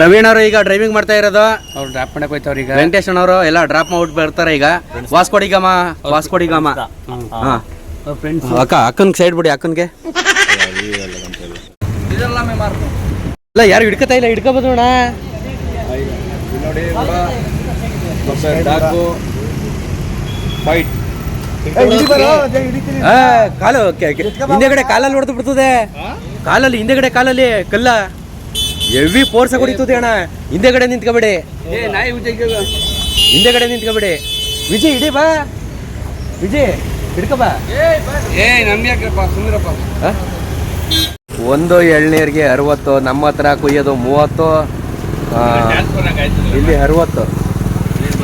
Raven ಅವರು ಈಗ driving ಮಾಡ್ತಾ ಇರೋದು. ಅವ್ರು ಡ್ರಾಪ್ ಮಾಡಕ್ ಹೋಯ್ತವ್ರ ಈಗ. ವೆಂಕಟೇಶ್ ಅವರು ಎಲ್ಲ ಡ್ರಾಪ್ ಮಾಡ್ಬಿಟ್ಟು ಬರ್ತಾರೆ ಈಗ. ವಾಸ್ಕೋಡಿಗಾಮ ವಾಸ್ಕೋಡಿಗಾಮ ಫ್ರೆಂಡ್ಸ್ ಅಕ್ಕ ಅಕ್ಕನ್ಗೆ ಸೈಡ್ ಬಿಡಿ ಅಕ್ಕನ್ಗೆ. ಇಲ್ಲ ಯಾರು ಹಿಡ್ಕತಾ ಇಲ್ಲ ಹಿಡ್ಕೋಬೋದು ಅಣ್ಣ ಕಾಲು ಹಿಂದೆಗಡೆ ಕಾಲಲ್ಲಿ ಹೊಡೆದು ಬಿಡ್ತದೆ. ಕಾಲಲ್ಲಿ ಹಿಂದೆಗಡೆ ಕಾಲಲ್ಲಿ ಕಲ್ಲ. ಎವಿ ಫೋರ್ಸ್ ಹೊಡಿತದೆ ಅಣ್ಣ. ಹಿಂದೆಗಡೆ ನಿಂತ್ಕೊಬೇಡಿ. ಹಿಂದೆಗಡೆ ನಿಂತ್ಕೊಬೇಡಿ. ವಿಜಯ್ ಇಡಿ ಬಾ. ವಿಜಯ್ ಹಿಡ್ಕೊ ಬಾ. ಏ ನಮ್ಯಾಕ್ರಪ್ಪ ಸುಂದರಪ್ಪ ಆ? ಒಂದು ಎಳ್ನೀರಿಗೆ ಅರವತ್ತು ನಮ್ಮ ಹತ್ರ ಕುಯ್ಯೋದು ಮೂವತ್ತು ಇಲ್ಲಿ ಅರವತ್ತು.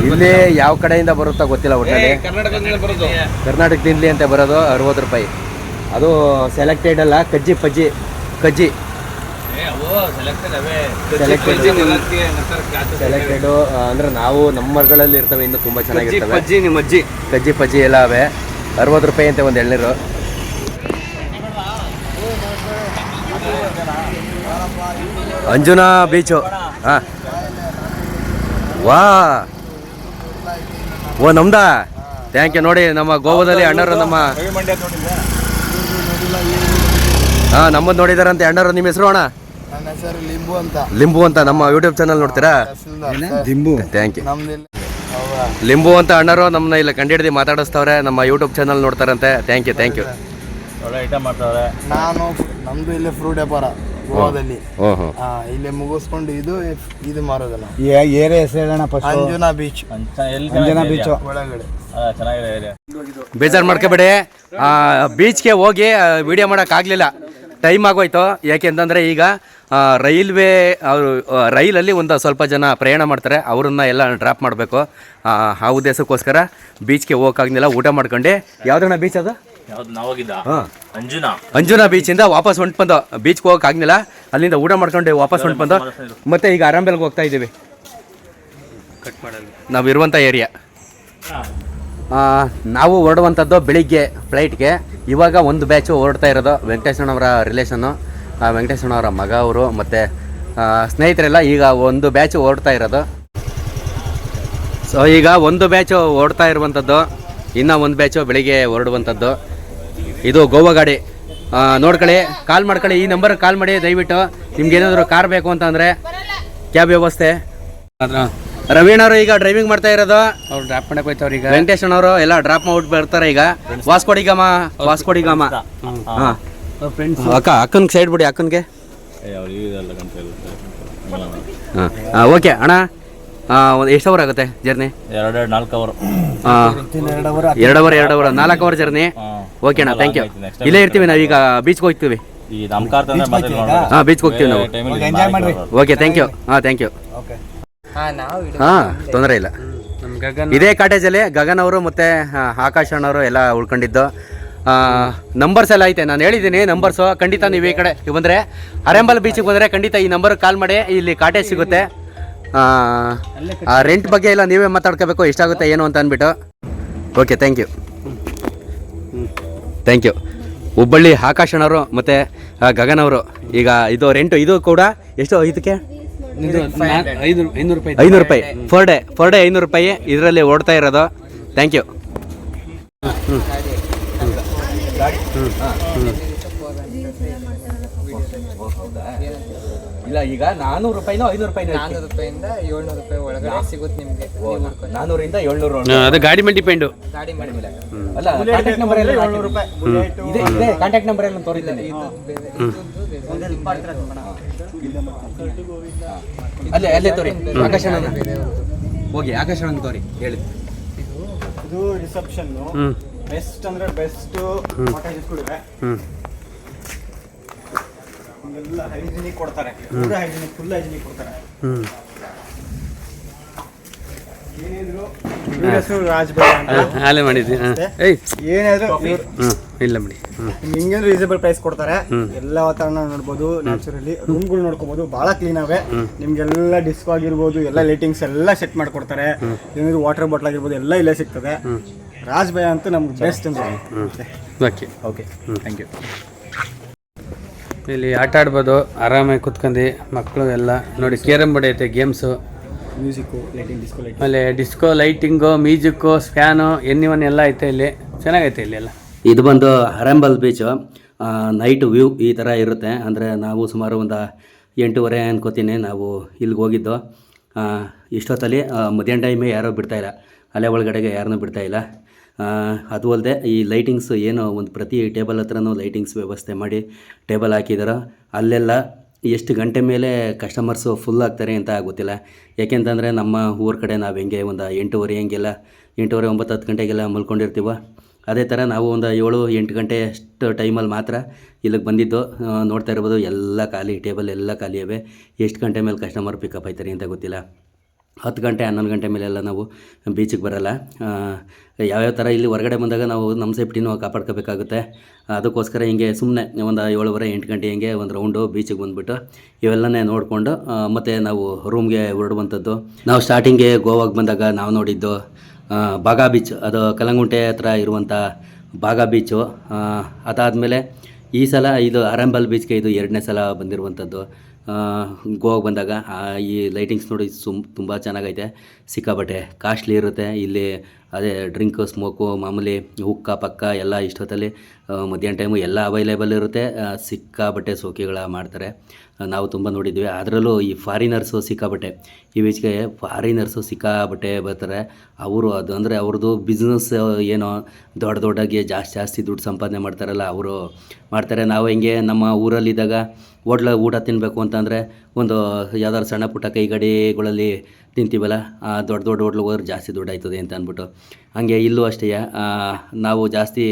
ಇಲ್ಲಿ ಯಾವ ಕಡೆಯಿಂದ ಬರುತ್ತೋ ಗೊತ್ತಿಲ್ಲ ಒಟ್ಟಲ್ಲಿ ಕರ್ನಾಟಕದಿಂದ ಬರೋದು? ಕರ್ನಾಟಕದಿಂದಲೇ ಅಂತ ಬರೋದು ಅರವತ್ತು ರೂಪಾಯಿ. ಅದು ಸೆಲೆಕ್ಟೆಡ್ ಅಲ್ಲ ಕಜ್ಜಿ ಪಜ್ಜಿ ಕಜ್ಜಿ. ಸೆಲೆಕ್ಟೆಡ್ ಅಂದ್ರೆ ನಾವು ನಮ್ಮ ಮರಗಳಲ್ಲಿ ಇರ್ತವೆ ಇನ್ನು ತುಂಬಾ ಚೆನ್ನಾಗಿರ್ತವೆ. ಅಜ್ಜಿ ನಿಮ್ಮ ಅಜ್ಜಿ. ಕಜ್ಜಿ ಪಜ್ಜಿ ಎಲ್ಲ ಅವೆ. ಅರವತ್ತು ರೂಪಾಯಿ ಅಂತ ಒಂದು ಎಳ್ನೀರು. ಅಂಜುನಾ ಬೀಚು ಹಾಂ. ವಾ. ಓ ನಮ್ದಾ? ಥ್ಯಾಂಕ್ ಯು ನೋಡಿ ನಮ್ಮ ಗೋವಾದಲ್ಲಿ ಅಣ್ಣರು ನಮ್ಮ ಹಾ ನಮ್ಮದು ನೋಡಿದಾರಂತೆ ಅಣ್ಣರು. ನಿಮ್ಮ ಹೆಸರು ಅಣ್ಣ? ನನ್ನ ಹೆಸರು ಲಿಂಬು ಅಂತ. ಲಿಂಬು ಅಂತ ನಮ್ಮ ಯೂಟ್ಯೂಬ್ ಚಾನಲ್ ನೋಡ್ತೀರಾ? ಲಿಂಬು. ಥ್ಯಾಂಕ್ ಯು ಲಿಂಬು ಅಂತ ಅಣ್ಣರು ನಮ್ಮನ್ನ ಇಲ್ಲ ಕಂಡಿಡ್ದು ಮಾತಾಡಿಸ್ತವ್ರೆ ನಮ್ಮ ಯೂಟ್ಯೂಬ್ ಚಾನಲ್ ನೋಡ್ತಾರಂತೆ. ಥ್ಯಾಂಕ್ ಯು ಥ್ಯಾಂಕ್ ಯು ಒಳ್ಳೆ ಐಟಮ್ ಮಾಡ್ತಾವ್ರೆ. ನಾನು ನಮ್ದು ಇಲ್ಲಿ ಫ್ರೂಟ್ ವ್ಯಾಪಾರ ಗೋವಾದಲ್ಲಿ. ಓಹೋ ಹಾ ಇಲ್ಲೇ ಮುಗಿಸ್ಕೊಂಡು ಇದು ಇದು ಮಾರೋದಲ್ಲ. ಏರಿಯಾ ಹೆಸರು ಹೇಳೋಣ first Anjuna beach Anjana beach ಒಳಗಡೆ. ಚೆನ್ನಾಗಿದೆ ಏರಿಯಾ ಬೇಜಾರು ಮಾಡ್ಕೋಬೇಡಿ. ಬೀಚ್ಗೆ ಹೋಗಿ ವಿಡಿಯೋ ಮಾಡೋಕ್ಕಾಗಲಿಲ್ಲ ಟೈಮ್ ಆಗೋಯ್ತು. ಯಾಕೆಂತಂದರೆ ಈಗ ರೈಲ್ವೆ ಅವರು ರೈಲಲ್ಲಿ ಒಂದು ಸ್ವಲ್ಪ ಜನ ಪ್ರಯಾಣ ಮಾಡ್ತಾರೆ. ಅವ್ರನ್ನ ಎಲ್ಲ ಡ್ರಾಪ್ ಮಾಡಬೇಕು. ಆ ಉದ್ದೇಶಕ್ಕೋಸ್ಕರ ಬೀಚ್ಗೆ ಹೋಗೋಕ್ಕಾಗ್ಲಿಲ್ಲ ಊಟ ಮಾಡ್ಕೊಂಡು. ಯಾವ್ದಣ್ಣ ಬೀಚ್ ಅದು? ಅಂಜುನಾ. ಅಂಜುನಾ ಬೀಚಿಂದ ವಾಪಸ್ ಹೊಂಟು ಬಂದು ಬೀಚ್ಗೆ ಹೋಗೋಕ್ಕಾಗ್ಲಿಲ್ಲ ಅಲ್ಲಿಂದ ಊಟ ಮಾಡ್ಕೊಂಡು ವಾಪಸ್ ಹೊಂಟು ಬಂದು. ಮತ್ತೆ ಈಗ ಆರಾಂಬೆಲ್ಗೆ ಹೋಗ್ತಾ ಇದ್ದೀವಿ. ಕಟ್ ಮಾಡಲ್ಲ. ನಾವು ಇರುವಂಥ ಏರಿಯಾ ನಾವು ಹೊರಡುವಂಥದ್ದು ಬೆಳಿಗ್ಗೆ ಫ್ಲೈಟ್ಗೆ ಇವಾಗ ಒಂದು ಬ್ಯಾಚು ಹೊರಡ್ತಾ ಇರೋದು ವೆಂಕಟೇಶಣ್ಣವರ ರಿಲೇಷನ್ನು ವೆಂಕಟೇಶಣ್ಣವರ ಮಗ ಅವರು ಮತ್ತು ಸ್ನೇಹಿತರೆಲ್ಲ ಈಗ ಒಂದು ಬ್ಯಾಚು ಹೊರಡ್ತಾ ಇರೋದು. ಸೊ ಈಗ ಒಂದು ಬ್ಯಾಚು ಓಡ್ತಾ ಇರುವಂಥದ್ದು ಇನ್ನೂ ಒಂದು ಬ್ಯಾಚು ಬೆಳಿಗ್ಗೆ ಹೊರಡುವಂಥದ್ದು ಇದು ಗೋವಾ ಗಾಡಿ. ನೋಡ್ಕೊಳ್ಳಿ ಕಾಲ್ ಮಾಡ್ಕೊಳ್ಳಿ, ಈ ನಂಬರ್ಗೆ ಕಾಲ್ ಮಾಡಿ, ದಯವಿಟ್ಟು ನಿಮ್ಗೆ ಏನಾದರೂ ಕಾರ್ ಬೇಕು ಅಂತಂದರೆ ಕ್ಯಾಬ್ ವ್ಯವಸ್ಥೆ. ರವೀಣ್ ಅವರು ಈಗ ಡ್ರೈವಿಂಗ್ ಮಾಡ್ತಾ ಇರೋದು. ಅವ್ರು ಡ್ರಾಪ್ ಮಾಡಕ್ ಹೋಯ್ತವ್ರ ಈಗ. ವೆಂಕಟೇಶ್ ಅವರು ಎಲ್ಲ ಡ್ರಾಪ್ ಮಾಡ್ಬಿಟ್ಟು ಬರ್ತಾರೆ ಈಗ. ವಾಸ್ಕೋಡಿಗಮ್ಮ ವಾಸ್ಕೋಡಿಗಮ್ಮ ಹಾ. ಫ್ರೆಂಡ್ಸ್ ಅಕ್ಕ ಅಕ್ಕನ ಸೈಡ್ ಬಿಡಿ ಅಕ್ಕನ್ಗೆ. ಹಾಂ. ಓಕೆ ಅಣ್ಣ. ಒಂದು ಎಷ್ಟು ಅವರ್ ಆಗುತ್ತೆ ಜರ್ನಿ ಎರಡೆರಡು ನಾಲ್ಕು ಅವರು ಎರಡು ಅವರ್ ಎರಡು ಅವರ್ ನಾಲ್ಕು ಅವರ್ ಜರ್ನಿ ಓಕೆ ಅಣ್ಣ ಥ್ಯಾಂಕ್ ಯು ಇಲ್ಲೇ ಇರ್ತೀವಿ ನಾವು ಈಗ ಬೀಚ್ಗೆ ಹೋಗ್ತೀವಿ. ಹಾಂ ಬೀಚ್ಗೆ ಹೋಗ್ತೀವಿ ನಾವು. ಎಂಜಾಯ್ ಮಾಡ್ರಿ. ಓಕೆ ಥ್ಯಾಂಕ್ ಯು ಹಾಂ ಥ್ಯಾಂಕ್ ಯು ಹಾಂ ತೊಂದರೆ ಇಲ್ಲ. ಇದೇ ಕಾಟೇಜಲ್ಲಿ ಗಗನ್ ಅವರು ಮತ್ತೆ ಆಕಾಶ್ ಅಣ್ಣವರು ಎಲ್ಲ ಉಳ್ಕೊಂಡಿದ್ದು. ನಂಬರ್ಸ್ ಎಲ್ಲ ಐತೆ ನಾನು ಹೇಳಿದ್ದೀನಿ ನಂಬರ್ಸು ಖಂಡಿತ ನೀವು ಈ ಕಡೆ ಬಂದರೆ ಅರೆಂಬಲ್ ಬೀಚಿಗೆ ಬಂದರೆ ಖಂಡಿತ ಈ ನಂಬರ್ಗೆ ಕಾಲ್ ಮಾಡಿ ಇಲ್ಲಿ ಕಾಟೇಜ್ ಸಿಗುತ್ತೆ. ಆ ರೆಂಟ್ ಬಗ್ಗೆ ಎಲ್ಲ ನೀವೇ ಮಾತಾಡ್ಕೋಬೇಕು ಎಷ್ಟಾಗುತ್ತೆ ಏನು ಅಂತ ಅಂದ್ಬಿಟ್ಟು. Okay thank you thank you Hubballi Akash ಅಣ್ಣವರು ಮತ್ತು ಗಗನ್ ಅವರು. ಈಗ ಇದು ರೆಂಟು ಇದು ಕೂಡ ಎಷ್ಟು ಇದಕ್ಕೆ? ಐನೂರು ಐನೂರು ರೂಪಾಯಿ ಫೋರ್ ರೂಪಾಯಿ. ಫರ್ ಡೇ ಫರ್ ಡೇ ಐನೂರು ರೂಪಾಯಿ. ಇದರಲ್ಲಿ ಓಡ್ತಾ ಇರೋದು. ಥ್ಯಾಂಕ್ ಯು ಇಲ್ಲ ಈಗ ನಾನೂರು ರೂಪಾಯಿನೋ ಐನೂರು ರೂಪಾಯಿನೋ ನಾನ್ನೂರು ರೂಪಾಯಿಂದ ಏಳ್ನೂರು ರೂಪಾಯಿ ಒಳಗಡೆ ಸಿಗುತ್ತೆ ನಿಮಗೆ. ನಾನೂರಿಂದ ಏಳ್ನೂರು ಅದು ಗಾಡಿ ಮೇಲೆ ಡಿಪೆಂಡು ಗಾಡಿ ಮೇಲೆ ಅಲ್ಲ ಕಾಂಟ್ಯಾಕ್ಟ್ ನಂಬರ್ ಎಲ್ಲ ಏಳ್ನೂರು ರೂಪಾಯಿ ಇದೆ ಇದೆ ಕಾಂಟ್ಯಾಕ್ಟ್ ನಂಬರ್ ಎಲ್ಲ ತೋರಿದ್ದೇನೆ ಅಲ್ಲೇ ಅಲ್ಲೇ ತೋರಿ. ಆಕಾಶ ಹೋಗಿ ಆಕಾಶವಾಣಿ ತೋರಿ ಹೇಳಿ. ಇದು ರಿಸೆಪ್ಷನ್ ಬೆಸ್ಟ್ ಅಂದ್ರೆ ಬೆಸ್ಟ್ ಕಾಟೇಜಸ್ಗಳಿವೆ ಎಲ್ಲ ಹೈಜಿನಿಕ್ ಕೊಡ್ತಾರೆ. ಪೂರ ಹೈಜಿನಿಕ್ ಫುಲ್ ಹೈಜಿನಿಕ್ ಕೊಡ್ತಾರೆ. ಹ್ಞೂ ಏನಿದ್ರು ಇವ್ರ ಹೆಸರು ರಾಜ್ ಬೈ ಅಂತ ಹಾಲೆ ಮಾಡಿದ್ವಿ ಹಾಂ. ಏಯ್. ಏನಾದ್ರು ಇವ್ರು ಹ್ಞೂ ಇಲ್ಲ ಬಿಡಿ. ಹ್ಞೂ ನಿಮ್ಗೆ ಹಿಂಗೇನು ರೀಸನಬಲ್ ಪ್ರೈಸ್ ಕೊಡ್ತಾರೆ ಎಲ್ಲ ವಾತಾವರಣ ನೋಡ್ಬೋದು ನ್ಯಾಚುರಲಿ ರೂಮ್ಗಳು ನೋಡ್ಕೋಬಹುದು ಬಹಳ ಕ್ಲೀನ್ ಅವೆ. ನಿಮ್ಗೆಲ್ಲ ಡಿಸ್ಕ್ ಆಗಿರ್ಬೋದು ಎಲ್ಲ ಲೈಟಿಂಗ್ಸ್ ಎಲ್ಲ ಸೆಟ್ ಮಾಡ್ಕೊಡ್ತಾರೆ. ಏನಾದ್ರು ವಾಟರ್ ಬಾಟ್ಲ್ ಆಗಿರ್ಬೋದು ಎಲ್ಲ ಇಲ್ಲೇ ಸಿಗ್ತದೆ. ರಾಜ್ ಭಯ ಅಂತೂ ನಮ್ಗೆ ಬೆಸ್ಟ್ ಅಂತ ಓಕೆ ಓಕೆ ಥ್ಯಾಂಕ್ ಯು ಇಲ್ಲಿ ಆಟ ಆಡ್ಬೋದು ಆರಾಮಾಗಿ ಕುತ್ಕೊಂಡು ಮಕ್ಕಳು ಎಲ್ಲ. ನೋಡಿ ಕೇರಮ್ ಬೋರ್ಡ್ ಐತೆ games music lighting disco light ಆಮೇಲೆ disco lighting music scan any one ಎಲ್ಲ ಐತೆ ಇಲ್ಲಿ. ಚೆನ್ನಾಗೈತೆ ಇಲ್ಲಿ ಎಲ್ಲ. ಇದು ಬಂದು ಹರಂಬಲ್ ಬೀಚು ನೈಟ್ ವ್ಯೂ ಈ ಥರ ಇರುತ್ತೆ. ಅಂದರೆ ನಾವು ಸುಮಾರು ಒಂದು ಎಂಟೂವರೆ ಅನ್ಕೋತೀನಿ ನಾವು ಇಲ್ಲಿಗೆ ಹೋಗಿದ್ದು. ಇಷ್ಟೊತ್ತಲ್ಲಿ ಮಧ್ಯಾಹ್ನ ಟೈಮೇ ಯಾರೂ ಬಿಡ್ತಾಯಿಲ್ಲ ಅಲೆ ಒಳಗಡೆಗೆ ಯಾರನ್ನೂ ಬಿಡ್ತಾಯಿಲ್ಲ ಅದು ಅಲ್ಲದೆ ಈ ಲೈಟಿಂಗ್ಸ್ ಏನು ಒಂದು ಪ್ರತಿ ಟೇಬಲ್ ಹತ್ರನೂ ಲೈಟಿಂಗ್ಸ್ ವ್ಯವಸ್ಥೆ ಮಾಡಿ ಟೇಬಲ್ ಹಾಕಿದಾರೋ. ಅಲ್ಲೆಲ್ಲ ಎಷ್ಟು ಗಂಟೆ ಮೇಲೆ ಕಸ್ಟಮರ್ಸು ಫುಲ್ ಆಗ್ತಾರೆ ಅಂತ ಗೊತ್ತಿಲ್ಲ. ಯಾಕೆಂತಂದರೆ ನಮ್ಮ ಊರ ಕಡೆ ನಾವು ಹೆಂಗೆ ಒಂದು ಎಂಟೂವರೆ ಹೆಂಗೆಲ್ಲ, ಎಂಟೂವರೆ ಒಂಬತ್ತು ಹತ್ತು ಗಂಟೆಗೆಲ್ಲ ಮಲ್ಕೊಂಡಿರ್ತೀವೋ. ಅದೇ ಥರ ನಾವು ಒಂದು ಏಳು ಎಂಟು ಗಂಟೆ ಅಷ್ಟು ಟೈಮಲ್ಲಿ ಮಾತ್ರ ಇಲ್ಲಿಗೆ ಬಂದಿದ್ದು. ನೋಡ್ತಾ ಇರ್ಬೋದು, ಎಲ್ಲ ಖಾಲಿ ಟೇಬಲ್ ಎಲ್ಲ ಖಾಲಿ ಇವೆ. ಎಷ್ಟು ಗಂಟೆ ಮೇಲೆ ಕಸ್ಟಮರ್ ಪಿಕಪ್ ಆಯ್ತಾರೆ ಅಂತ ಗೊತ್ತಿಲ್ಲ. ಹತ್ತು ಗಂಟೆ, ಹನ್ನೊಂದು ಗಂಟೆ ಮೇಲೆಲ್ಲ ನಾವು ಬೀಚಿಗೆ ಬರಲ್ಲ. ಯಾವ್ಯಾವ ಥರ ಇಲ್ಲಿ ಹೊರಗಡೆ ಬಂದಾಗ ನಾವು ನಮ್ಮ ಸೇಫ್ಟಿನೂ ಕಾಪಾಡ್ಕೋಬೇಕಾಗುತ್ತೆ. ಅದಕ್ಕೋಸ್ಕರ ಹಿಂಗೆ ಸುಮ್ಮನೆ ಒಂದು ಏಳುವರೆ, ಎಂಟು ಗಂಟೆ ಹಿಂಗೆ ಒಂದು ರೌಂಡು ಬೀಚಿಗೆ ಬಂದುಬಿಟ್ಟು ಇವೆಲ್ಲನೇ ನೋಡಿಕೊಂಡು ಮತ್ತು ನಾವು ರೂಮ್ಗೆ ಹೊರಡುವಂಥದ್ದು. ನಾವು ಸ್ಟಾರ್ಟಿಂಗ್ಗೆ ಗೋವಾಗೆ ಬಂದಾಗ ನಾವು ನೋಡಿದ್ದು ಬಾಗಾ ಬೀಚ್ ಅದು ಕಲಂಗುಂಟೆ ಹತ್ರ ಇರುವಂಥ ಬಾಗಾ ಬೀಚು ಅದಾದಮೇಲೆ ಈ ಸಲ ಇದು ಅರಂಬಲ್ ಬೀಚ್ಗೆ ಇದು ಎರಡನೇ ಸಲ ಬಂದಿರುವಂಥದ್ದು. ಗೋವಾಗೆ ಬಂದಾಗ ಈ ಲೈಟಿಂಗ್ಸ್ ನೋಡಿ ಸುಮ್ ತುಂಬ ಚೆನ್ನಾಗೈತೆ. ಸಿಕ್ಕಾಬಟ್ಟೆ ಕಾಸ್ಟ್ಲಿ ಇರುತ್ತೆ. ಇಲ್ಲಿ ಅದೇ ಡ್ರಿಂಕು ಸ್ಮೋಕು ಮಾಮೂಲಿ ಹುಕ್ಕ, ಪಕ್ಕ ಎಲ್ಲ ಇಷ್ಟೊತ್ತಲ್ಲಿ ಮಧ್ಯಾಹ್ನ ಟೈಮು ಎಲ್ಲ ಅವೈಲೇಬಲ್ ಇರುತ್ತೆ. ಸಿಕ್ಕಾಪಟ್ಟೆ ಸೋಕಿಗಳ ಮಾಡ್ತಾರೆ. ನಾವು ತುಂಬ ನೋಡಿದ್ವಿ. ಅದರಲ್ಲೂ ಈ ಫಾರಿನರ್ಸು ಸಿಕ್ಕಾಪಟ್ಟೆ. ಈ ಬೀಚ್ಗೆ ಫಾರಿನರ್ಸು ಸಿಕ್ಕಾಪಟ್ಟೆ ಬರ್ತಾರೆ. ಅವರು ಅದು ಅಂದರೆ ಅವ್ರದ್ದು ಬಿಸ್ನೆಸ್ ಏನೋ ದೊಡ್ಡ ದೊಡ್ಡಗೆ ಜಾಸ್ತಿ ಜಾಸ್ತಿ ದುಡ್ಡು ಸಂಪಾದನೆ ಮಾಡ್ತಾರಲ್ಲ, ಅವರು ಮಾಡ್ತಾರೆ. ನಾವು ಹೆಂಗೆ ನಮ್ಮ ಊರಲ್ಲಿದ್ದಾಗ ಹೋಟ್ಲ ಊಟ ತಿನ್ನಬೇಕು ಅಂತಂದರೆ ಒಂದು ಯಾವ್ದಾದ್ರು ಸಣ್ಣ ಪುಟ್ಟ ಕೈಗಡಿಗಳಲ್ಲಿ ತಿಂತೀವಲ್ಲ ಆ ದೊಡ್ಡ ದೊಡ್ಡ ಹೋಟ್ಲಿಗೆ ಹೋದ್ರೆ ಜಾಸ್ತಿ ದುಡ್ಡು ಆಯ್ತದೆ ಅಂತ ಅಂದ್ಬಿಟ್ಟು. ಹಂಗೆ ಇಲ್ಲೂ ಅಷ್ಟೇ ನಾವು ಜಾಸ್ತಿ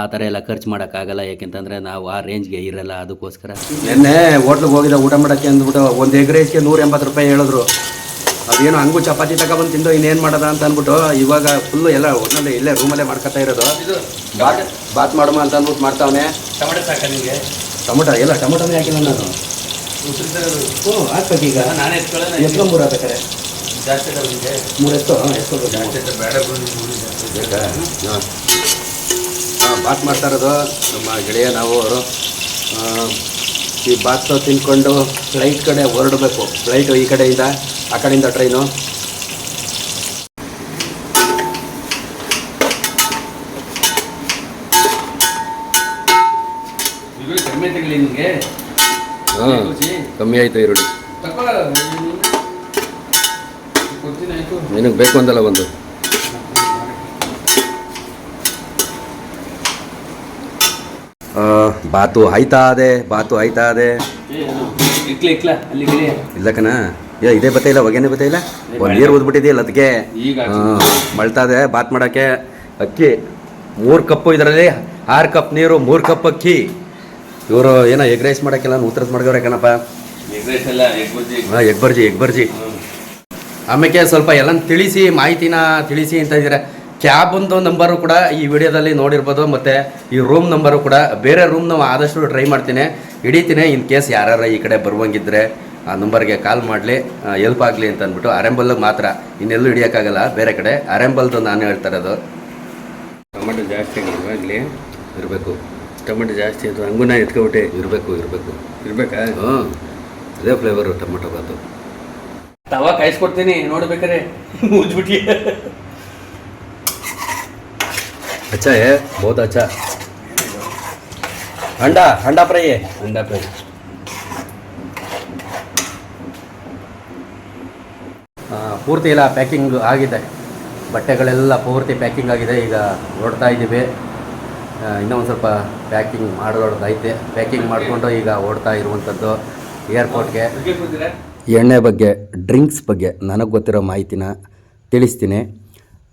ಆ ಥರ ಎಲ್ಲ ಖರ್ಚು ಮಾಡೋಕ್ಕಾಗಲ್ಲ ಯಾಕೆಂತಂದರೆ ನಾವು ಆ ರೇಂಜ್ಗೆ ಇರಲ್ಲ ಅದಕ್ಕೋಸ್ಕರ. ನಿನ್ನೆ ಹೋಟ್ಲಿಗೆ ಹೋಗಿದ್ದ ಊಟ ಮಾಡೋಕ್ಕೆ ಅಂದ್ಬಿಟ್ಟು ಒಂದು ಎಗ್ ರೈಸ್ಗೆ ನೂರ ಎಂಬತ್ತು ರೂಪಾಯಿ ಹೇಳಿದ್ರು. ಅದೇನೋ ಹಂಗು ಚಪಾತಿ ತಗೊಬಂದು ತಿಂದು ಇನ್ನೇನು ಮಾಡೋದ ಅಂತ ಅಂದ್ಬಿಟ್ಟು ಇವಾಗ ಫುಲ್ಲು ಎಲ್ಲ ಒಟ್ಟಿನಲ್ಲಿ ಇಲ್ಲೇ ರೂಮಲ್ಲೇ ಮಾಡ್ಕೊತಾ ಇರೋದು. ಬಾತ್ ಬಾತ್ ಮಾಡಮ್ಮ ಅಂತ ಅಂದ್ಬಿಟ್ಟು ಮಾಡ್ತಾವನೆ. ಟೊಮೆಟೊ ಸಾಕ ನಿಮಗೆ? ಟೊಮೆಟೊ ಎಲ್ಲ ಟೊಮೆಟೊನೇ ಹಾಕಿಲ್ಲ ನಾನು. ಹ್ಞೂ ಹಾಕ್ಬೇಕು ಈಗ. ನಾನೇ ಎತ್ಕೊಳ್ಳೋಣ ಎತ್ಕೊಂಡು ಮೂರು ಹಾಕ್ಬೇಕಾರೆ ಜಾಸ್ತಿ ಇದೆ ಮೂರು ಎತ್ತು ಹಾಂ ಎತ್ಕೊಳ್ಬೇಕು ಬೇಡ ಬೇಕಾ? ಹಾಂ. ಹಾಂ ಬಾತ್ ಮಾಡ್ತಾ ಇರೋದು ನಮ್ಮ ಗೆಳೆಯ ನಾವು ಅವರು. ಈ ಬಾತ್ ತಿನ್ಕೊಂಡು ಫ್ಲೈಟ್ ಕಡೆ ಹೊರಡಬೇಕು. ಫ್ಲೈಟು ಈ ಕಡೆಯಿಂದ ಆ ಕಡೆಯಿಂದ ಟ್ರೈನು ಕಮ್ಮಿ ಆಯಿತು ಈರುಳ್ಳಿ? ನಿನಗೆ ಬೇಕು ಅಂದಲ್ಲ ಒಂದು. ಆ, ಬಾತು ಆಯ್ತಾ ಅದೇ ಬಾತು ಆಯ್ತಾ ಅದೇ? ಇಲ್ಲ ಕಣ. ಅಲ್ಲಿ ಗಿಳಿ ಇಲ್ಲಕನ ಏ ಇದೇ ಬತ್ತಾಯಿಲ್ಲ ಇಲ್ಲ ಹೊಗೆನೆ ಬತ್ತಾಯಿಲ್ಲ ಇಲ್ಲ? ಒಂದು ನೀರು ಓದ್ಬಿಟ್ಟಿದೆಯಲ್ಲ ಅದಕ್ಕೆ ಈಗ ಮಳ್ತಾ ಇದೆ ಬಾತ್ ಮಾಡೋಕ್ಕೆ. ಅಕ್ಕಿ ಮೂರು ಕಪ್ಪು ಇದರಲ್ಲಿ ಆರು ಕಪ್ ನೀರು ಮೂರು ಕಪ್ ಅಕ್ಕಿ. ಇವರು ಏನೋ ಎಗ್ ರೈಸ್ ಮಾಡೋಕ್ಕೆಲ್ಲ ನೂತ್ರದ ಮಾಡ್ಗವ್ರೆ ಕಣಪ್ಪ. ಹಾಂ ಎಗ್ಬರ್ಜಿ ಎಗ್ಬರ್ಜಿ ಎಗ್ ಆಮೇಲೆ ಸ್ವಲ್ಪ ಎಲ್ಲ ತಿಳಿಸಿ ಮಾಹಿತಿನ ತಿಳಿಸಿ ಅಂತ ಇದ್ದೀರಾ. ಕ್ಯಾಬಂದು ನಂಬರು ಕೂಡ ಈ ವಿಡಿಯೋದಲ್ಲಿ ನೋಡಿರ್ಬೋದು ಮತ್ತು ಈ ರೂಮ್ ನಂಬರು ಕೂಡ ಬೇರೆ ರೂಮ್ ನಾವು ಆದಷ್ಟು ಟ್ರೈ ಮಾಡ್ತೀನಿ. ಹಿಡಿತೀನಿ ಇನ್ ಕೇಸ್ ಯಾರು ಈ ಕಡೆ ಬರುವಂಗಿದ್ರೆ ಆ ನಂಬರ್ಗೆ ಕಾಲ್ ಮಾಡಲಿ ಎಲ್ಪ್ ಆಗಲಿ ಅಂತ ಅಂದ್ಬಿಟ್ಟು. ಅರೆಂಬಲ್ಗೆ ಮಾತ್ರ ಇನ್ನೆಲ್ಲೂ ಹಿಡಿಯೋಕ್ಕಾಗಲ್ಲ ಬೇರೆ ಕಡೆ. ಅರೆಂಬಲ್ದು ನಾನು ಹೇಳ್ತಾ ಇರೋದು. ಟೊಮೆಟೊ ಜಾಸ್ತಿ ಆಗಿ ಇವಾಗಲೇ ಇರಬೇಕು. ಟೊಮೆಟೊ ಜಾಸ್ತಿ ಆಯಿತು ಹಂಗೂ ಎತ್ಕೊಬಿಟ್ಟೆ. ಇರಬೇಕು ಇರಬೇಕು. ಇರಬೇಕಾ? ಹ್ಞೂ ಅದೇ ಫ್ಲೇವರು ಟೊಮೆಟೊ ಬಾತು ತವ ಕಾಯಿಸ್ಕೊಡ್ತೀನಿ ನೋಡ್ಬೇಕಾರೆ ಮುಜ್ಬಿಟ್ಲಿ ಅಚ್ಚ ಏ ಹೋದ ಅಚ್ಚ. ಅಂಡ ಅಂಡ ಪ್ರೈಯೇ ಅಂಡ ಪ್ರೈ ಪೂರ್ತಿ ಇಲ್ಲ ಪ್ಯಾಕಿಂಗ್ ಆಗಿದೆ. ಬಟ್ಟೆಗಳೆಲ್ಲ ಪೂರ್ತಿ ಪ್ಯಾಕಿಂಗ್ ಆಗಿದೆ. ಈಗ ಓಡ್ತಾ ಇದ್ದೀವಿ. ಇನ್ನೂ ಒಂದು ಸ್ವಲ್ಪ ಪ್ಯಾಕಿಂಗ್ ಮಾಡೋದೈತೆ ಪ್ಯಾಕಿಂಗ್ ಮಾಡಿಕೊಂಡು ಈಗ ಓಡ್ತಾ ಇರುವಂಥದ್ದು. ಏರ್ಪೋರ್ಟ್ಗೆ. ಎಣ್ಣೆ ಬಗ್ಗೆ, ಡ್ರಿಂಕ್ಸ್ ಬಗ್ಗೆ ನನಗೆ ಗೊತ್ತಿರೋ ಮಾಹಿತಿನ ತಿಳಿಸ್ತೀನಿ.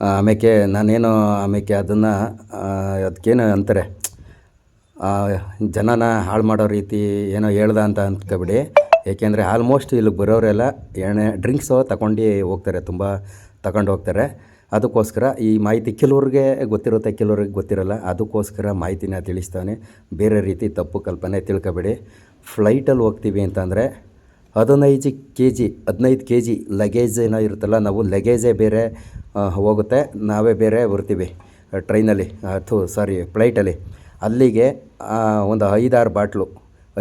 ಆಮೇಲೆ ನಾನೇನು ಆಮೇಲೆ ಅದನ್ನು ಅದಕ್ಕೇನು ಅಂತಾರೆ ಜನನ ಹಾಳು ಮಾಡೋ ರೀತಿ ಏನೋ ಹೇಳ್ದ ಅಂತ ಅಂದ್ಕೊಬಿಡಿ ಏಕೆಂದರೆ ಆಲ್ಮೋಸ್ಟ್ ಇಲ್ಲಿಗೆ ಬರೋರೆಲ್ಲ ಎಣ್ಣೆ, ಡ್ರಿಂಕ್ಸು ತಗೊಂಡು ಹೋಗ್ತಾರೆ, ತುಂಬ ತಗೊಂಡು ಹೋಗ್ತಾರೆ. ಅದಕ್ಕೋಸ್ಕರ ಈ ಮಾಹಿತಿ ಕೆಲವ್ರಿಗೆ ಗೊತ್ತಿರುತ್ತೆ, ಕೆಲವ್ರಿಗೆ ಗೊತ್ತಿರಲ್ಲ. ಅದಕ್ಕೋಸ್ಕರ ಮಾಹಿತಿನ ತಿಳಿಸ್ತಾನೆ. ಬೇರೆ ರೀತಿ ತಪ್ಪು ಕಲ್ಪನೆ ತಿಳ್ಕೊಬೇಡಿ. ಫ್ಲೈಟಲ್ಲಿ ಹೋಗ್ತೀವಿ ಅಂತಂದರೆ ಹದಿನೈದು ಕೆ ಜಿ ಹದಿನೈದು ಕೆ ಜಿ ಲಗೇಜ್ ಏನೋ ಇರುತ್ತಲ್ಲ, ನಾವು ಲಗೇಜೇ ಬೇರೆ ಹೋಗುತ್ತೆ. ನಾವೇ ಬೇರೆ ಬರ್ತೀವಿ ಟ್ರೈನಲ್ಲಿ ಥೂ ಸಾರಿ ಫ್ಲೈಟಲ್ಲಿ. ಅಲ್ಲಿಗೆ ಒಂದು ಐದಾರು ಬಾಟ್ಲು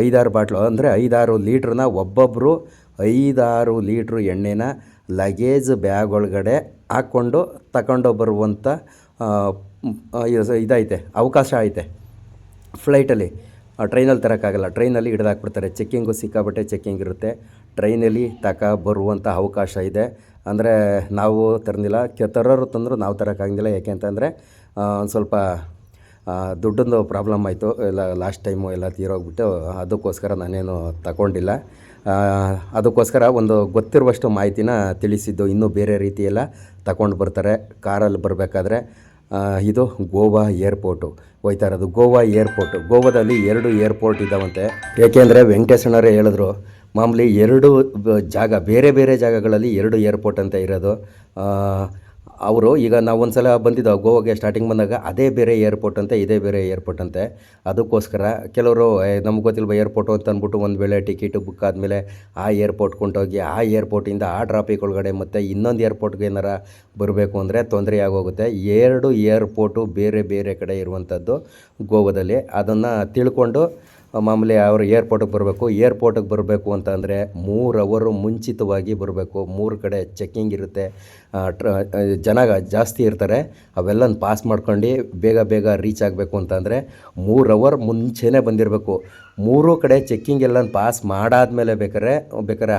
ಐದಾರು ಬಾಟ್ಲು, ಅಂದರೆ ಐದಾರು ಲೀಟ್ರನ್ನ ಒಬ್ಬೊಬ್ಬರು ಐದಾರು ಲೀಟ್ರು ಎಣ್ಣೆನ ಲಗೇಜ್ ಬ್ಯಾಗ್ ಒಳಗಡೆ ಹಾಕ್ಕೊಂಡು ತಗೊಂಡು ಬರುವಂಥ ಇದೈತೆ ಅವಕಾಶ ಐತೆ. ಫ್ಲೈಟಲ್ಲಿ ಟ್ರೈನಲ್ಲಿ ತರೋಕ್ಕಾಗಲ್ಲ. ಟ್ರೈನಲ್ಲಿ ಹಿಡಿದಾಕ್ಬಿಡ್ತಾರೆ. ಚೆಕ್ಕಿಂಗು ಸಿಕ್ಕಾಬಟ್ಟೆ ಚೆಕ್ಕಿಂಗ್ ಇರುತ್ತೆ. ಟ್ರೈನಲ್ಲಿ ತಕ ಬರುವಂಥ ಅವಕಾಶ ಇದೆ. ಅಂದರೆ ನಾವು ತರಲಿಲ್ಲ ಕೆ ತರೋರು ತಂದರೂ ನಾವು ತರೋಕ್ಕಾಗಿಲ್ಲ ಯಾಕೆ ಅಂತಂದರೆ ಒಂದು ಸ್ವಲ್ಪ ದುಡ್ಡೊಂದು ಪ್ರಾಬ್ಲಮ್ ಆಯಿತು. ಎಲ್ಲ ಲಾಸ್ಟ್ ಟೈಮು ಎಲ್ಲ ತೀರೋಗ್ಬಿಟ್ಟು ಅದಕ್ಕೋಸ್ಕರ ನಾನೇನು ತಗೊಂಡಿಲ್ಲ. ಅದಕ್ಕೋಸ್ಕರ ಒಂದು ಗೊತ್ತಿರುವಷ್ಟು ಮಾಹಿತಿನ ತಿಳಿಸಿದ್ದು ಇನ್ನೂ ಬೇರೆ ರೀತಿಯೆಲ್ಲ ತಗೊಂಡು ಬರ್ತಾರೆ. ಕಾರಲ್ಲಿ ಬರಬೇಕಾದ್ರೆ ಇದು ಗೋವಾ ಏರ್ಪೋರ್ಟು. ಹೋಯ್ತಾ ಇರೋದು ಗೋವಾ ಏರ್ಪೋರ್ಟು. ಗೋವಾದಲ್ಲಿ ಎರಡು ಏರ್ಪೋರ್ಟ್ ಇದ್ದಾವಂತೆ ಏಕೆಂದರೆ ವೆಂಕಟೇಶ್ವರರೇ ಹೇಳಿದ್ರು, ಮಾಮೂಲಿ ಎರಡು ಜಾಗ, ಬೇರೆ ಬೇರೆ ಜಾಗಗಳಲ್ಲಿ ಎರಡು ಏರ್ಪೋರ್ಟ್ ಅಂತ ಇರೋದು. ಅವರು ಈಗ ನಾವು ಒಂದು ಸಲ ಬಂದಿದ್ದ ಗೋವಾಗೆ ಸ್ಟಾರ್ಟಿಂಗ್ ಬಂದಾಗ ಅದೇ ಬೇರೆ ಏರ್ಪೋರ್ಟ್ ಅಂತೆ, ಇದೇ ಬೇರೆ ಏರ್ಪೋರ್ಟ್ ಅಂತೆ. ಅದಕ್ಕೋಸ್ಕರ ಕೆಲವರು ನಮ್ಗೆ ಗೊತ್ತಿಲ್ವ ಏರ್ಪೋರ್ಟು ಅಂತ? ಅಂದ್ಬಿಟ್ಟು ಒಂದು ವೇಳೆ ಟಿಕೆಟು ಬುಕ್ ಆದಮೇಲೆ ಆ ಏರ್ಪೋರ್ಟ್ ಕೊಂಡೋಗಿ ಆ ಏರ್ಪೋರ್ಟಿಂದ ಆ ಟ್ರಾಫಿಕ್ ಒಳಗಡೆ ಮತ್ತು ಇನ್ನೊಂದು ಏರ್ಪೋರ್ಟ್ಗೆ ಏನಾರ ಬರಬೇಕು ಅಂದರೆ ತೊಂದರೆ ಆಗೋಗುತ್ತೆ. ಎರಡು ಏರ್ಪೋರ್ಟು ಬೇರೆ ಬೇರೆ ಕಡೆ ಇರುವಂಥದ್ದು ಗೋವಾದಲ್ಲಿ. ಅದನ್ನು ತಿಳ್ಕೊಂಡು ಮಾಮೂಲಿ ಅವರು ಏರ್ಪೋರ್ಟಿಗೆ ಬರಬೇಕು ಏರ್ಪೋರ್ಟಿಗೆ ಬರಬೇಕು ಅಂತ ಅಂದರೆ ಮೂರು ಅವರು ಮುಂಚಿತವಾಗಿ ಬರಬೇಕು. ಮೂರು ಕಡೆ ಚೆಕ್ಕಿಂಗ್ ಇರುತ್ತೆ. ಟ್ರ ಜನ ಜಾಸ್ತಿ ಇರ್ತಾರೆ. ಅವೆಲ್ಲನ ಪಾಸ್ ಮಾಡ್ಕೊಂಡು ಬೇಗ ಬೇಗ ರೀಚ್ ಆಗಬೇಕು ಅಂತಂದರೆ ಮೂರು ಅವರ್ ಮುಂಚೆನೇ ಬಂದಿರಬೇಕು. ಮೂರು ಕಡೆ ಚೆಕ್ಕಿಂಗ್ ಎಲ್ಲ ಪಾಸ್ ಮಾಡಾದ್ಮೇಲೆ ಬೇಕಾದ್ರೆ ಬೇಕಾದ್ರೆ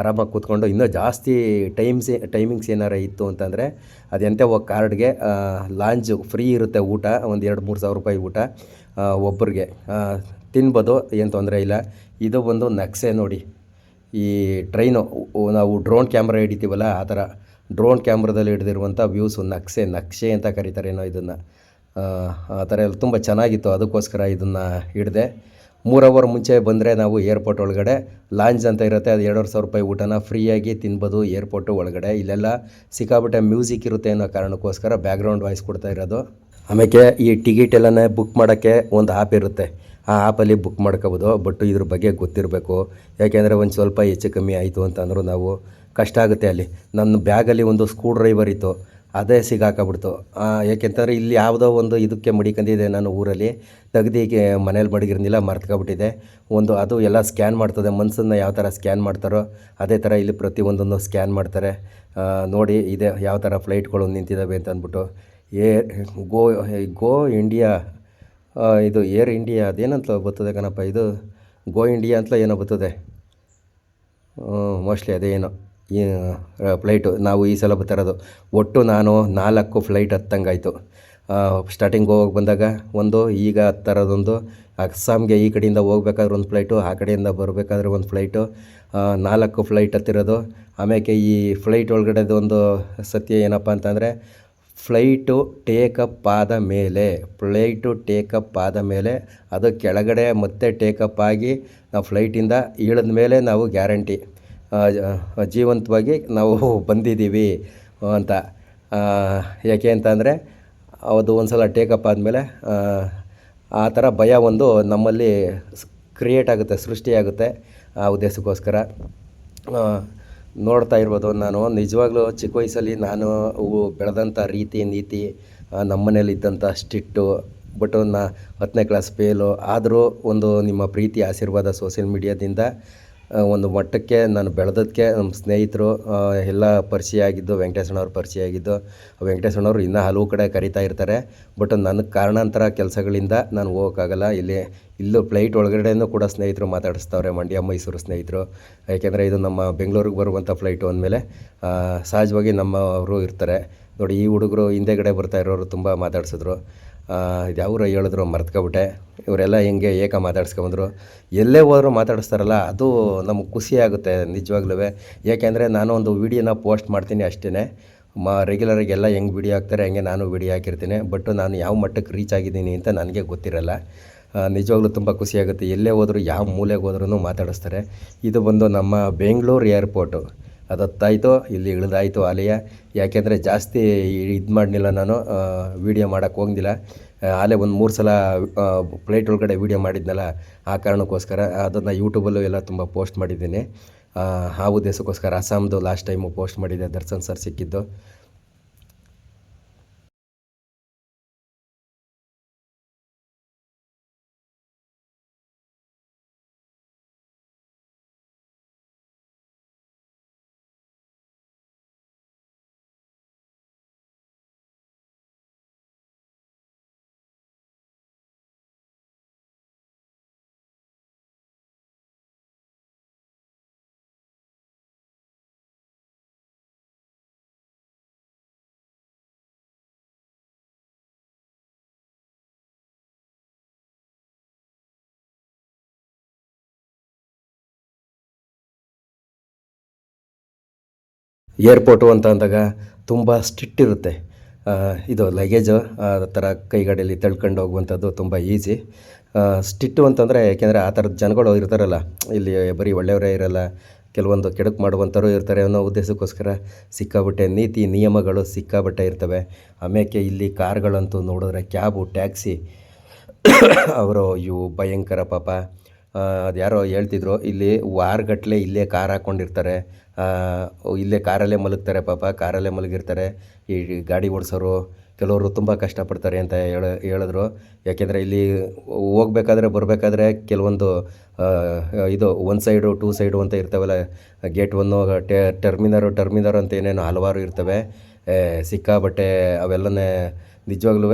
ಆರಾಮಾಗಿ ಕೂತ್ಕೊಂಡು ಇನ್ನೂ ಜಾಸ್ತಿ ಟೈಮ್ಸ್ ಟೈಮಿಂಗ್ಸ್ ಏನಾರು ಇತ್ತು ಅಂತಂದರೆ ಅದೆಂತೆ ಹೋಗಿ ಕಾರ್ಡ್ಗೆ ಲಾಂಜು ಫ್ರೀ ಇರುತ್ತೆ ಊಟ. ಒಂದು ಎರಡು ಮೂರು ಸಾವಿರ ರೂಪಾಯಿ ಊಟ ಒಬ್ಬರಿಗೆ ತಿನ್ಬೋದು, ಏನು ತೊಂದರೆ ಇಲ್ಲ. ಇದು ಒಂದು ನಕ್ಷೆ ನೋಡಿ. ಈ ಟ್ರೈನು ನಾವು ಡ್ರೋನ್ ಕ್ಯಾಮ್ರಾ ಹಿಡಿತೀವಲ್ಲ, ಆ ಥರ ಡ್ರೋನ್ ಕ್ಯಾಮ್ರಾದಲ್ಲಿ ಹಿಡಿದಿರುವಂಥ ವ್ಯೂಸು ನಕ್ಷೆ ನಕ್ಷೆ ಅಂತ ಕರೀತಾರೇನೋ ಇದನ್ನು. ಆ ಥರ ಎಲ್ಲ ತುಂಬ ಚೆನ್ನಾಗಿತ್ತು. ಅದಕ್ಕೋಸ್ಕರ ಇದನ್ನು ಹಿಡಿದೆ. ಮೂರು ಅವರ್ ಮುಂಚೆ ಬಂದರೆ ನಾವು ಏರ್ಪೋರ್ಟ್ ಒಳಗಡೆ, ಲಾಂಜ್ ಅಂತ ಇರುತ್ತೆ, ಅದು ಎರಡೂವರೆ ಸಾವಿರ ರೂಪಾಯಿ ಊಟನ ಫ್ರೀಯಾಗಿ ತಿನ್ಬೋದು ಏರ್ಪೋರ್ಟು ಒಳಗಡೆ. ಇಲ್ಲೆಲ್ಲ ಸಿಕ್ಕಾಬಿಟ್ಟೆ ಮ್ಯೂಸಿಕ್ ಇರುತ್ತೆ ಅನ್ನೋ ಕಾರಣಕ್ಕೋಸ್ಕರ ಬ್ಯಾಕ್ಗ್ರೌಂಡ್ ವಾಯ್ಸ್ ಕೊಡ್ತಾ ಇರೋದು. ಆಮೇಲೆ ಈ ಟಿಕೆಟ್ ಎಲ್ಲನೇ ಬುಕ್ ಮಾಡೋಕ್ಕೆ ಒಂದು ಆ್ಯಪ್ ಇರುತ್ತೆ. ಆ ಆ್ಯಪಲ್ಲಿ ಬುಕ್ ಮಾಡ್ಕೋಬೋದು. ಬಟ್ ಇದ್ರ ಬಗ್ಗೆ ಗೊತ್ತಿರಬೇಕು. ಯಾಕೆಂದರೆ ಒಂದು ಸ್ವಲ್ಪ ಹೆಚ್ಚು ಕಮ್ಮಿ ಆಯಿತು ಅಂತಂದರೂ ನಾವು ಕಷ್ಟ ಆಗುತ್ತೆ ಅಲ್ಲಿ. ನನ್ನ ಬ್ಯಾಗಲ್ಲಿ ಒಂದು ಸ್ಕ್ರೂ ಡ್ರೈವರ್ ಇತ್ತು. ಅದೇ ಸಿಗಾಕಬಿಡ್ತು. ಯಾಕೆಂತಂದರೆ ಇಲ್ಲಿ ಯಾವುದೋ ಒಂದು ಇದಕ್ಕೆ ಮಡಿಕೊಂಡಿದೆ ನಾನು ಊರಲ್ಲಿ. ತೆಗ್ದಿಗೆ ಮನೇಲಿ ಮಡಗಿರ್ನಿಲ್ಲ, ಮರ್ತ್ಕೊಬಿಟ್ಟಿದೆ. ಒಂದು ಅದು ಎಲ್ಲ ಸ್ಕ್ಯಾನ್ ಮಾಡ್ತದೆ. ಮನಸ್ಸನ್ನು ಯಾವ ಥರ ಸ್ಕ್ಯಾನ್ ಮಾಡ್ತಾರೋ ಅದೇ ಥರ ಇಲ್ಲಿ ಪ್ರತಿಯೊಂದನ್ನು ಸ್ಕ್ಯಾನ್ ಮಾಡ್ತಾರೆ. ನೋಡಿ ಇದೆ ಯಾವ ಥರ ಫ್ಲೈಟ್ಗಳು ನಿಂತಿದ್ದಾವೆ ಅಂತ ಅಂದ್ಬಿಟ್ಟು ಏ, ಗೋ ಗೋ ಇಂಡಿಯಾ ಇದು ಏರ್ ಇಂಡಿಯಾ, ಅದೇನಂತ ಬರ್ತದೆ ಕಣಪ್ಪ, ಇದು ಗೋ ಇಂಡಿಯಾ ಅಂತ ಏನೋ ಬರ್ತದೆ. ಮೋಸ್ಟ್ಲಿ ಅದೇನೋ, ಈ ಫ್ಲೈಟು ನಾವು ಈ ಸಲ ಬರ್ತಿರೋದು ಒಟ್ಟು ನಾನು ನಾಲ್ಕು ಫ್ಲೈಟ್ ಹತ್ತಂಗಾಯಿತು ಸ್ಟಾರ್ಟಿಂಗ್ ಹೋಗಿ ಬಂದಾಗ ಒಂದು, ಈಗ ಹತ್ತರದೊಂದು ಅಸ್ಸಾಂಗೆ ಈ ಕಡೆಯಿಂದ ಹೋಗ್ಬೇಕಾದ್ರೆ ಒಂದು ಫ್ಲೈಟು ಆ ಕಡೆಯಿಂದ ಬರಬೇಕಾದ್ರೆ ಒಂದು ಫ್ಲೈಟು ನಾಲ್ಕು ಫ್ಲೈಟ್ ಹತ್ತಿರೋದು. ಆಮೇಲೆ ಈ ಫ್ಲೈಟ್ ಒಳಗಡೆದು ಒಂದು ಸತ್ಯ ಏನಪ್ಪ ಅಂತಂದರೆ ಫ್ಲೈಟು ಟೇಕಪ್ ಆದ ಮೇಲೆ, ಫ್ಲೈಟು ಟೇಕಪ್ ಆದ ಮೇಲೆ, ಅದು ಕೆಳಗಡೆ ಮತ್ತೆ ಟೇಕಪ್ ಆಗಿ ನಾವು ಫ್ಲೈಟಿಂದ ಇಳಿದ ಮೇಲೆ ನಾವು ಗ್ಯಾರಂಟಿ ಜೀವಂತವಾಗಿ ನಾವು ಬಂದಿದ್ದೀವಿ ಅಂತ. ಯಾಕೆ ಅಂತಂದರೆ, ಅದು ಒಂದು ಸಲ ಟೇಕಪ್ ಆದಮೇಲೆ, ಆ ಥರ ಭಯ ಒಂದು ನಮ್ಮಲ್ಲಿ ಕ್ರಿಯೇಟ್ ಆಗುತ್ತೆ, ಸೃಷ್ಟಿಯಾಗುತ್ತೆ ಆ ಉದ್ದೇಶಕ್ಕೋಸ್ಕರ. ನೋಡ್ತಾ ಇರ್ಬೋದು. ನಾನು ನಿಜವಾಗ್ಲೂ ಚಿಕ್ಕ ವಯಸ್ಸಲ್ಲಿ ನಾನು ಅವು ಬೆಳೆದಂಥ ರೀತಿ ನೀತಿ ಆ, ನಮ್ಮ ಮನೇಲಿ ಇದ್ದಂಥ ಸ್ಟಿಟ್ಟು ಬಟ್ ನಾ ಹತ್ತನೇ ಕ್ಲಾಸ್ ಫೇಲು ಆದರೂ ಒಂದು ನಿಮ್ಮ ಪ್ರೀತಿ ಆಶೀರ್ವಾದ ಸೋಷಿಯಲ್ ಮೀಡಿಯಾದಿಂದ ಒಂದು ಮಟ್ಟಕ್ಕೆ ನಾನು ಬೆಳೆದಕ್ಕೆ ನಮ್ಮ ಸ್ನೇಹಿತರು ಎಲ್ಲ ಪರಿಚಯ ಆಗಿದ್ದು ವೆಂಕಟೇಶಣ್ಣವ್ರು ಪರಿಚಯ ಆಗಿದ್ದು ವೆಂಕಟೇಶಣ್ಣವ್ರು ಇನ್ನೂ ಹಲವು ಕಡೆ ಕರಿತಾ ಇರ್ತಾರೆ. ಬಟ್ ನನಗೆ ಕಾರಣಾಂತರ ಕೆಲಸಗಳಿಂದ ನಾನು ಹೋಗೋಕ್ಕಾಗಲ್ಲ. ಇಲ್ಲಿ, ಇಲ್ಲೂ ಫ್ಲೈಟ್ ಒಳಗಡೆನೂ ಕೂಡ ಸ್ನೇಹಿತರು ಮಾತಾಡಿಸ್ತವ್ರೆ, ಮಂಡ್ಯ, ಮೈಸೂರು ಸ್ನೇಹಿತರು. ಯಾಕೆಂದರೆ ಇದು ನಮ್ಮ ಬೆಂಗಳೂರಿಗೆ ಬರುವಂಥ ಫ್ಲೈಟು ಅಂದಮೇಲೆ ಸಹಜವಾಗಿ ನಮ್ಮವರು ಇರ್ತಾರೆ. ನೋಡಿ, ಈ ಹುಡುಗರು ಹಿಂದೆಗಡೆ ಬರ್ತಾ ಇರೋರು ತುಂಬ ಮಾತಾಡ್ಸಿದ್ರು. ಯಾವ್ರ ಹೇಳಿದ್ರು, ಮರ್ತ್ಕೊಬಿಟ್ಟೆ. ಇವರೆಲ್ಲ ಹೆಂಗೆ ಏಕ ಮಾತಾಡ್ಸ್ಕೊಂಬಂದ್ರು. ಎಲ್ಲೇ ಹೋದರೂ ಮಾತಾಡಿಸ್ತಾರಲ್ಲ, ಅದು ನಮಗೆ ಖುಷಿಯಾಗುತ್ತೆ ನಿಜವಾಗ್ಲೂ. ಏಕೆಂದರೆ ನಾನು ಒಂದು ವೀಡಿಯೋನ ಪೋಸ್ಟ್ ಮಾಡ್ತೀನಿ ಅಷ್ಟೇ ಮಾ ರೆಗ್ಯುಲರಾಗಿ ಎಲ್ಲ ಹೆಂಗೆ ವಿಡಿಯೋ ಹಾಕ್ತಾರೆ, ಹಂಗೆ ನಾನು ವಿಡಿಯೋ ಹಾಕಿರ್ತೀನಿ. ಬಟ್ ನಾನು ಯಾವ ಮಟ್ಟಕ್ಕೆ ರೀಚ್ ಆಗಿದ್ದೀನಿ ಅಂತ ನನಗೆ ಗೊತ್ತಿರಲ್ಲ. ನಿಜವಾಗ್ಲೂ ತುಂಬ ಖುಷಿಯಾಗುತ್ತೆ ಎಲ್ಲೇ ಹೋದರೂ, ಯಾವ ಮೂಲೆಗೆ ಹೋದ್ರೂ ಮಾತಾಡಿಸ್ತಾರೆ. ಇದು ಬಂದು ನಮ್ಮ ಬೆಂಗಳೂರು ಏರ್ಪೋರ್ಟು ಅದು ಇಲ್ಲಿ ಇಳಿದಾಯಿತು ಆಲಯ ಯಾಕೆಂದರೆ ಜಾಸ್ತಿ ಇದು ಮಾಡಲಿಲ್ಲ ನಾನು ವೀಡಿಯೋ ಮಾಡೋಕ್ಕೆ ಹೋಗ್ದಿಲ್ಲ. ಆಲೆ ಒಂದು ಮೂರು ಸಲ ಪ್ಲೇಟ್ ಒಳಗಡೆ ವೀಡಿಯೋ ಮಾಡಿದ್ನಲ್ಲ, ಆ ಕಾರಣಕ್ಕೋಸ್ಕರ ಅದನ್ನು ಯೂಟ್ಯೂಬಲ್ಲೂ ಎಲ್ಲ ತುಂಬ ಪೋಸ್ಟ್ ಮಾಡಿದ್ದೀನಿ. ಆ ಉದ್ದೇಶಕ್ಕೋಸ್ಕರ ಅಸ್ಸಾಮ್ದು ಲಾಸ್ಟ್ ಟೈಮು ಪೋಸ್ಟ್ ಮಾಡಿದ್ದೆ, ದರ್ಶನ್ ಸರ್ ಸಿಕ್ಕಿದ್ದು. ಏರ್ಪೋರ್ಟು ಅಂತ ಅಂದಾಗ ತುಂಬ ಸ್ಟ್ರಿಕ್ಟ್ ಇರುತ್ತೆ. ಇದು ಲಗೇಜು ಆ, ಥರ ಕೈಗಾಡಿಯಲ್ಲಿ ತಳ್ಕೊಂಡು ಹೋಗುವಂಥದ್ದು ತುಂಬ ಈಸಿ. ಸ್ಟಿಟ್ಟು ಅಂತಂದರೆ ಏಕೆಂದರೆ ಆ ಥರದ ಜನಗಳು ಇರ್ತಾರಲ್ಲ, ಇಲ್ಲಿ ಬರೀ ಒಳ್ಳೆಯವರೇ ಇರಲ್ಲ, ಕೆಲವೊಂದು ಕೆಡುಕು ಮಾಡುವಂಥವ್ರು ಇರ್ತಾರೆ ಅನ್ನೋ ಉದ್ದೇಶಕ್ಕೋಸ್ಕರ ಸಿಕ್ಕಾಬಟ್ಟೆ ನೀತಿ ನಿಯಮಗಳು ಸಿಕ್ಕಾಬಟ್ಟೆ ಇರ್ತವೆ. ಆಮೇಲೆ ಇಲ್ಲಿ ಕಾರ್ಗಳಂತೂ ನೋಡಿದ್ರೆ ಕ್ಯಾಬು, ಟ್ಯಾಕ್ಸಿ, ಅವರು ಇವು ಭಯಂಕರ ಪಾಪ. ಅದು ಯಾರೋ ಹೇಳ್ತಿದ್ರು, ಇಲ್ಲಿ ವಾರಗಟ್ಟಲೆ ಇಲ್ಲೇ ಕಾರ್ ಹಾಕ್ಕೊಂಡಿರ್ತಾರೆ. ಇಲ್ಲೇ ಕಾರಲ್ಲೇ ಮಲಗ್ತಾರೆ ಪಾಪ, ಕಾರಲ್ಲೇ ಮಲಗಿರ್ತಾರೆ. ಈ ಗಾಡಿ ಓಡಿಸೋರು, ಕೆಲವರು ತುಂಬ ಕಷ್ಟಪಡ್ತಾರೆ ಅಂತ ಹೇಳ, ಹೇಳಿದ್ರು. ಯಾಕೆಂದರೆ ಇಲ್ಲಿ ಹೋಗ್ಬೇಕಾದ್ರೆ ಬರಬೇಕಾದ್ರೆ ಕೆಲವೊಂದು ಇದು ಒನ್ ಸೈಡು ಟೂ ಸೈಡು ಅಂತ ಇರ್ತಾವಲ್ಲ ಗೇಟ್ ಒನ್ನು ಟೆ ಟರ್ಮಿನರು ಟರ್ಮಿನರ್ ಅಂತ ಏನೇನು ಹಲವಾರು ಇರ್ತವೆ. ಸಿಕ್ಕಾಬಟ್ಟೆ ಅವೆಲ್ಲನೇ ನಿಜವಾಗ್ಲೂ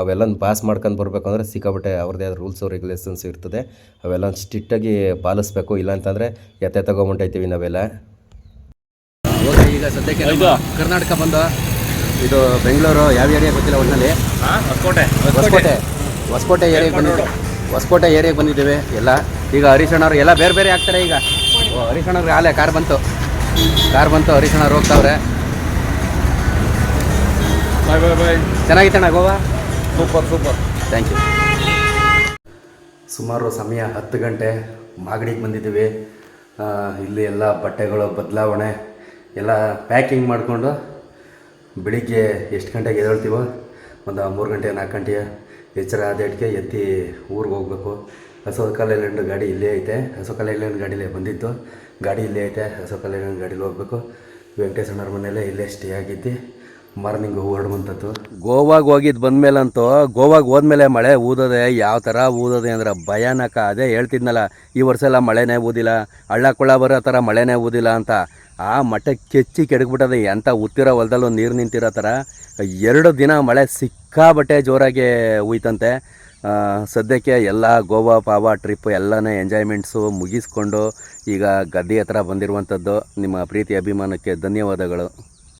ಅವೆಲ್ಲ ಪಾಸ್ ಮಾಡ್ಕೊಂಡು ಬರಬೇಕು ಅಂದರೆ ಸಿಕ್ಕಾಬಟ್ಟೆ ಅವ್ರದ್ದೇ ಆದ ರೂಲ್ಸು ರೆಗ್ಯುಲೇಷನ್ಸ್ ಇರ್ತದೆ. ಅವೆಲ್ಲ ಸ್ಟ್ರಿಕ್ಟಾಗಿ ಪಾಲಿಸ್ಬೇಕು. ಇಲ್ಲ ಅಂತಂದರೆ ಎತ್ತೆ ತಗೊಂಬಂಟೈತೀವಿ ನಾವೆಲ್ಲ. ಓಕೆ ಈಗ ಸದ್ಯಕ್ಕೆ ಕರ್ನಾಟಕ ಬಂದ ಇದು ಬೆಂಗಳೂರು ಯಾವ ಏರಿಯಾ ಗೊತ್ತಿಲ್ಲ ಒಟ್ಟಿನಲ್ಲಿ ಹೊಸಕೋಟೆ. ಹೊಸಕೋಟೆ. ಹೊಸಕೋಟೆ. ಏರಿಯಾಗೆ ಬಂದಿದ್ದೆ. ಹೊಸಕೋಟೆ ಏರಿಯಾಗೆ ಬಂದಿದ್ದೇವೆ ಎಲ್ಲ. ಈಗ ಹರೀಶಣ್ಣವ್ರು ಎಲ್ಲ ಬೇರೆ ಬೇರೆ ಆಗ್ತಾರೆ ಈಗ. ಹರೀಶಣ್ಣವ್ರಿಗೆ ಆಲೆ ಕಾರ್ ಬಂತು. ಕಾರ್ ಬಂತು ಹರೀಶಣ್ಣವ್ರು ಹೋಗ್ತಾವ್ರೆ. Bye bye bye ಚೆನ್ನಾಗಿತ್ತಣ್ಣ Goa? Super super thank you ಸುಮಾರು ಸಮಯ ಹತ್ತು ಗಂಟೆ ಮಾಗಡಿಗೆ ಬಂದಿದ್ದೀವಿ. ಇಲ್ಲಿ ಎಲ್ಲ ಬಟ್ಟೆಗಳು ಬದಲಾವಣೆ ಎಲ್ಲ ಪ್ಯಾಕಿಂಗ್ ಮಾಡಿಕೊಂಡು ಬೆಳಿಗ್ಗೆ ಎಷ್ಟು ಗಂಟೆಗೆ ಎದ್ದೇಳ್ತೀವೋ ಒಂದು ಮೂರು ಗಂಟೆ ನಾಲ್ಕು ಗಂಟೆಯ ಎಚ್ಚರ ಆದೇಟ್ಗೆ ಎತ್ತಿ ಊರಿಗೆ ಹೋಗಬೇಕು. ಅಶೋಕ ಐಲ್ಯಾಂಡ್ ಗಾಡಿ ಇಲ್ಲೇ ಐತೆ. ಅಶೋಕ ಐಲ್ಯಾಂಡ್ ಗಾಡಿಲೇ ಬಂದಿತ್ತು. ಗಾಡಿ ಇಲ್ಲೇ ಐತೆ. ಅಶೋಕ ಐಲ್ಯಾಂಡ್ ಗಾಡೀಲಿ ಹೋಗ್ಬೇಕು. ವೆಂಕಟೇಶ್ವರನ ಮನೆಯಲ್ಲೇ ಇಲ್ಲೇ ಸ್ಟೇ ಆಗಿದ್ದು. ಮಾರ್ನಿಂಗ್ ಹೊರಡುವಂಥದ್ದು? ಗೋವಾಗೆ ಹೋಗಿದ್ದು ಬಂದಮೇಲಂತೂ, ಗೋವಾಗೆ ಹೋದ್ಮೇಲೆ ಮಳೆ ಊದೋದೆ, ಯಾವ ಥರ ಊದೋದೆ ಅಂದ್ರೆ ಭಯಾನಕ. ಅದೇ ಹೇಳ್ತಿದ್ನಲ್ಲ, ಈ ವರ್ಷ ಎಲ್ಲ ಮಳೆನೇ ಊದಿಲ್ಲ ಹಳ್ಳ ಕೊಳ ಬರೋ ಥರ ಮಳೆನೇ ಊದಿಲ್ಲ ಅಂತ. ಆ ಮಠ ಕೆಚ್ಚಿ ಕೆಡಗ್ಬಿಟ್ಟದೆ ಎಂಥ ಉತ್ತಿರೋ ಹೊಲದಲ್ಲೂ ನೀರು ನಿಂತಿರೋ ಥರ ಎರಡು ದಿನ ಮಳೆ ಸಿಕ್ಕಾಬಟ್ಟೆ ಜೋರಾಗಿ ಉಯ್ತಂತೆ. ಸದ್ಯಕ್ಕೆ ಎಲ್ಲ ಗೋವಾ ಪಾವ ಟ್ರಿಪ್ ಎಲ್ಲನೇ ಎಂಜಾಯ್ಮೆಂಟ್ಸು ಮುಗಿಸ್ಕೊಂಡು ಈಗ ಗದ್ದೆ ಹತ್ರ ಬಂದಿರುವಂಥದ್ದು. ನಿಮ್ಮ ಪ್ರೀತಿ ಅಭಿಮಾನಕ್ಕೆ ಧನ್ಯವಾದಗಳು.